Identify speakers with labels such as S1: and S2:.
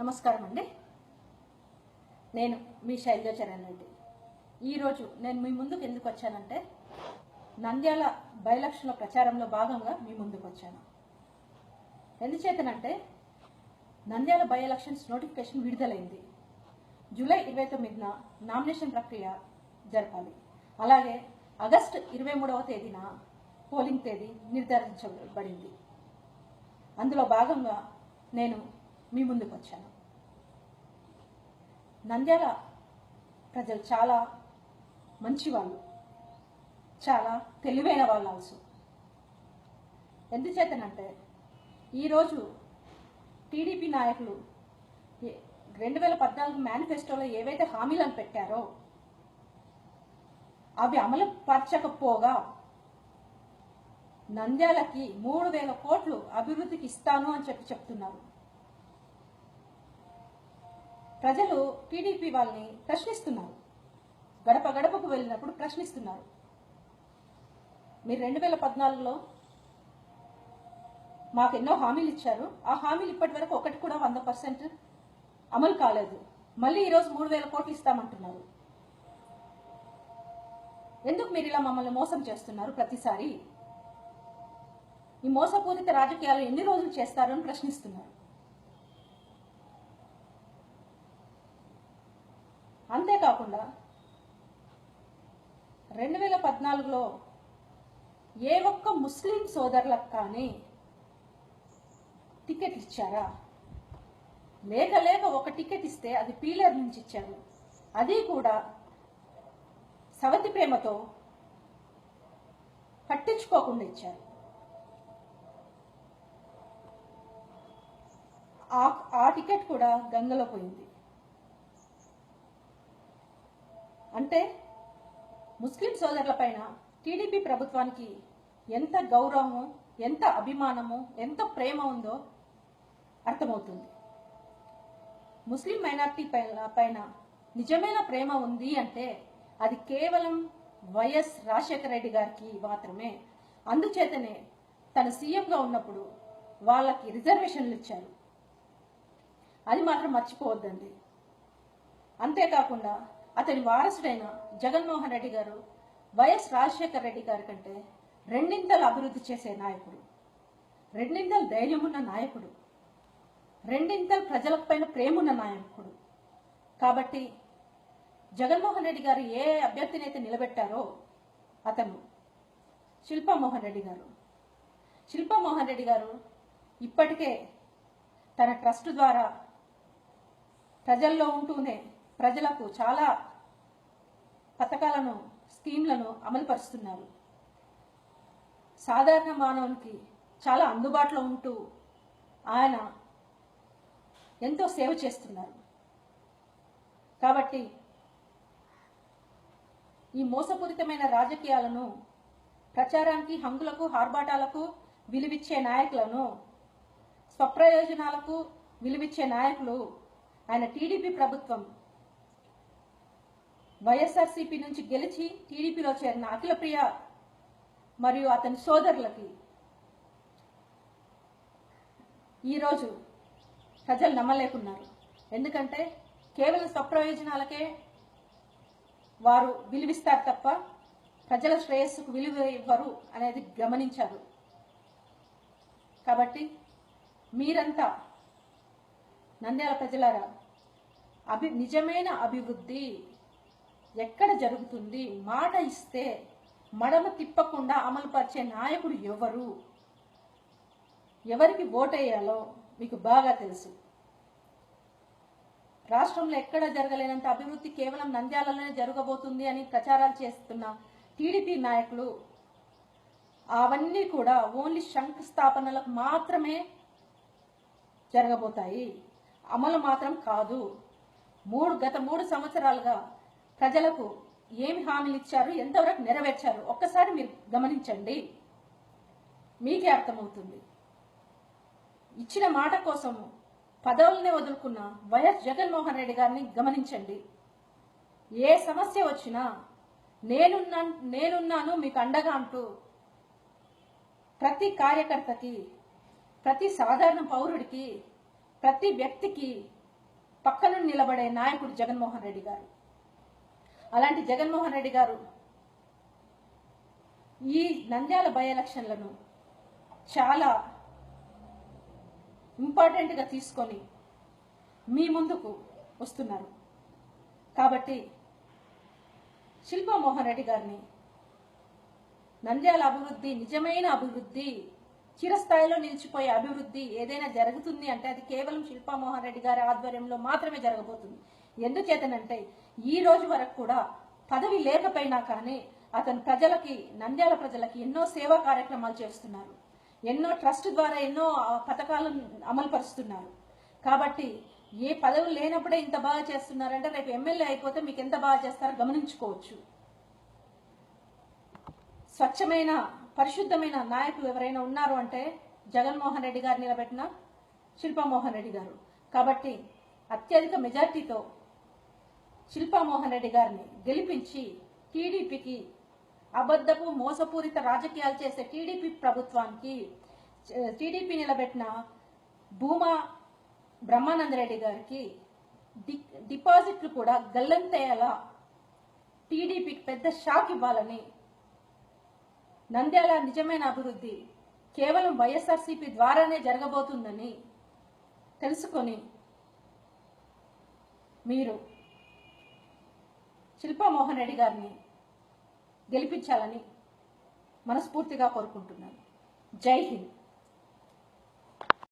S1: నమస్కారం అండి నేను మీ శైలజాచరణ్ రెడ్డి. ఈరోజు నేను మీ ముందుకు ఎందుకు వచ్చానంటే నంద్యాల బైలక్షల ప్రచారంలో భాగంగా మీ ముందుకు వచ్చాను. ఎందుచేతనంటే నంద్యాల బై ఎలక్షన్స్ నోటిఫికేషన్ విడుదలైంది. జూలై ఇరవై తొమ్మిదిన నామినేషన్ ప్రక్రియ జరపాలి. అలాగే ఆగస్టు ఇరవై మూడవ తేదీన పోలింగ్ తేదీ నిర్ధారించబడింది. అందులో భాగంగా నేను మీ ముందుకు వచ్చాను. నంద్యాల ప్రజలు చాలా మంచి వాళ్ళు చాలా తెలివైన వాళ్ళు ఆల్సో ఎందుచేతనంటే ఈరోజు టీడీపీ నాయకులు రెండు వేల పద్నాలుగు మేనిఫెస్టోలో ఏవైతే హామీలను పెట్టారో అవి అమలు పరచకపోగా నంద్యాలకి మూడు వేల కోట్లు అభివృద్ధికి ఇస్తాను అని చెప్పి చెప్తున్నారు. ప్రజలు టీడీపీ వాళ్ళని ప్రశ్నిస్తున్నారు. గడప గడపకు వెళ్ళినప్పుడు ప్రశ్నిస్తున్నారు. మీరు రెండు వేల పద్నాలుగులో మాకు ఎన్నో హామీలు ఇచ్చారు. ఆ హామీలు ఇప్పటి వరకు ఒకటి కూడా వంద పర్సెంట్ అమలు కాలేదు. మళ్ళీ ఈరోజు మూడు వేల కోట్లు ఇస్తామంటున్నారు. ఎందుకు మీరు ఇలా మమ్మల్ని మోసం చేస్తున్నారు ప్రతిసారి? ఈ మోసపూరిత రాజకీయాలు ఎన్ని రోజులు చేస్తారని ప్రశ్నిస్తున్నారు. అంతేకాకుండా రెండు వేల పద్నాలుగులో ఏ ఒక్క ముస్లిం సోదరులకు కానీ టికెట్ ఇచ్చారా? లేక లేక ఒక టికెట్ ఇస్తే అది పీలర్ నుంచి ఇచ్చారు. అది కూడా సవతి ప్రేమతో పట్టించుకోకుండా ఇచ్చారు. ఆ- ఆ టికెట్ కూడా గంగలో పోయింది అంటే ముస్లిం సోదరులపైన టీడీపీ ప్రభుత్వానికి ఎంత గౌరవము ఎంత అభిమానము ఎంత ప్రేమ ఉందో అర్థమవుతుంది. ముస్లిం మైనార్టీ పైన పైన నిజమైన ప్రేమ ఉంది అంటే అది కేవలం వైఎస్ రాజశేఖర రెడ్డి గారికి మాత్రమే. అందుచేతనే తను సీఎంగా ఉన్నప్పుడు వాళ్ళకి రిజర్వేషన్లు ఇచ్చారు. అది మాత్రం మర్చిపోవద్దండి. అంతేకాకుండా అతని వారసుడైన జగన్మోహన్ రెడ్డి గారు వైఎస్ రాజశేఖర రెడ్డి గారి కంటే రెండింతలు అభివృద్ధి చేసే నాయకుడు. రెండింతలు ధైర్యం ఉన్న నాయకుడు. రెండింతలు ప్రజలపైన ప్రేమున్న నాయకుడు. కాబట్టి జగన్మోహన్ రెడ్డి గారు ఏ అభ్యర్థినైతే నిలబెట్టారో అతను శిల్పామోహన్ రెడ్డి గారు. శిల్పామోహన్ రెడ్డి గారు ఇప్పటికే తన ట్రస్ట్ ద్వారా ప్రజల్లో ఉంటూనే ప్రజలకు చాలా పథకాలను స్కీమ్లను అమలుపరుస్తున్నారు. సాధారణ మానవునికి చాలా అందుబాటులో ఉంటూ ఆయన ఎంతో సేవ చేస్తున్నారు. కాబట్టి ఈ మోసపూరితమైన రాజకీయాలను ప్రచారానికి హంగులకు ఆర్భాటాలకు విలువిచ్చే నాయకులను స్వప్రయోజనాలకు విలువిచ్చే నాయకులు ఆయన టీడీపీ ప్రభుత్వం వైఎస్ఆర్సీపీ నుంచి గెలిచి టీడీపీలో చేరిన అఖిలప్రియ మరియు అతని సోదరులకి ఈరోజు ప్రజలు నమ్మలేకున్నారు. ఎందుకంటే కేవలం స్వప్రయోజనాలకే వారు విలువిస్తారు తప్ప ప్రజల శ్రేయస్సుకు విలువ ఇవ్వరు అనేది గమనించారు. కాబట్టి మీరంతా నంద్యాల ప్రజలారా అభి నిజమైన అభివృద్ధి ఎక్కడ జరుగుతుంది? మాట ఇస్తే మడమ తిప్పకుండా అమలుపరిచే నాయకుడు ఎవరు? ఎవరికి ఓటేయాలో మీకు బాగా తెలుసు. రాష్ట్రంలో ఎక్కడ జరగలేనంత అభివృద్ధి కేవలం నంద్యాలలోనే జరగబోతుంది అని ప్రచారాలు చేస్తున్న టీడీపీ నాయకులు అవన్నీ కూడా ఓన్లీ శంకుస్థాపనలకు మాత్రమే జరగబోతాయి. అమలు మాత్రం కాదు. మూడు గత మూడు సంవత్సరాలుగా ప్రజలకు ఏమి హామీలు ఇచ్చారు ఎంతవరకు నెరవేర్చారు ఒక్కసారి మీరు గమనించండి. మీకే అర్థమవుతుంది. ఇచ్చిన మాట కోసం పదవుల్ని వదులుకున్న వైఎస్ జగన్మోహన్ రెడ్డి గారిని గమనించండి. ఏ సమస్య వచ్చినా నేనున్నా నేనున్నాను మీకు అండగా అంటూ ప్రతి కార్యకర్తకి ప్రతి సాధారణ పౌరుడికి ప్రతి వ్యక్తికి పక్కన నిలబడే నాయకుడు జగన్మోహన్ రెడ్డి గారు. అలాంటి జగన్మోహన్ రెడ్డి గారు ఈ నంద్యాల బై ఎలక్షన్లను చాలా ఇంపార్టెంట్గా తీసుకొని మీ ముందుకు వస్తున్నారు. కాబట్టి శిల్పా మోహన్ రెడ్డి గారిని నంద్యాల అభివృద్ధి నిజమైన అభివృద్ధి చిరస్థాయిలో నిలిచిపోయే అభివృద్ధి ఏదైనా జరుగుతుంది అంటే అది కేవలం శిల్పా మోహన్ రెడ్డి గారి ఆధ్వర్యంలో మాత్రమే జరగబోతుంది. ఎందుచేతనంటే ఈ రోజు వరకు కూడా పదవి లేకపోయినా కానీ అతను ప్రజలకి నంద్యాల ప్రజలకి ఎన్నో సేవా కార్యక్రమాలు చేస్తున్నారు. ఎన్నో ట్రస్ట్ ద్వారా ఎన్నో పథకాలను అమలు పరుస్తున్నారు కాబట్టి ఏ పదవి లేనప్పుడే ఇంత బాగా చేస్తున్నారంటే రేపు ఎమ్మెల్యే అయిపోతే మీకు ఎంత బాగా చేస్తారో గమనించుకోవచ్చు. స్వచ్ఛమైన పరిశుద్ధమైన నాయకులు ఎవరైనా ఉన్నారు అంటే జగన్మోహన్ రెడ్డి గారు నిలబెట్టిన శిల్పామోహన్ రెడ్డి గారు. కాబట్టి అత్యధిక మెజార్టీతో శిల్పామోహన్ రెడ్డి గారిని గెలిపించి టీడీపీకి అబద్ధపు మోసపూరిత రాజకీయాలు చేసే టీడీపీ ప్రభుత్వానికి టీడీపీ నిలబెట్టిన భూమా బ్రహ్మానందరెడ్డి గారికి డి డిపాజిట్లు కూడా గల్లంతయ్యేలా టీడీపీకి పెద్ద షాక్ ఇవ్వాలని నంద్యాల నిజమైన అభివృద్ధి కేవలం వైఎస్ఆర్సీపీ ద్వారానే జరగబోతుందని తెలుసుకొని మీరు శిల్పా మోహన్ రెడ్డి గారిని గెలిపించాలని మనస్ఫూర్తిగా కోరుకుంటున్నాను. జై హింద్.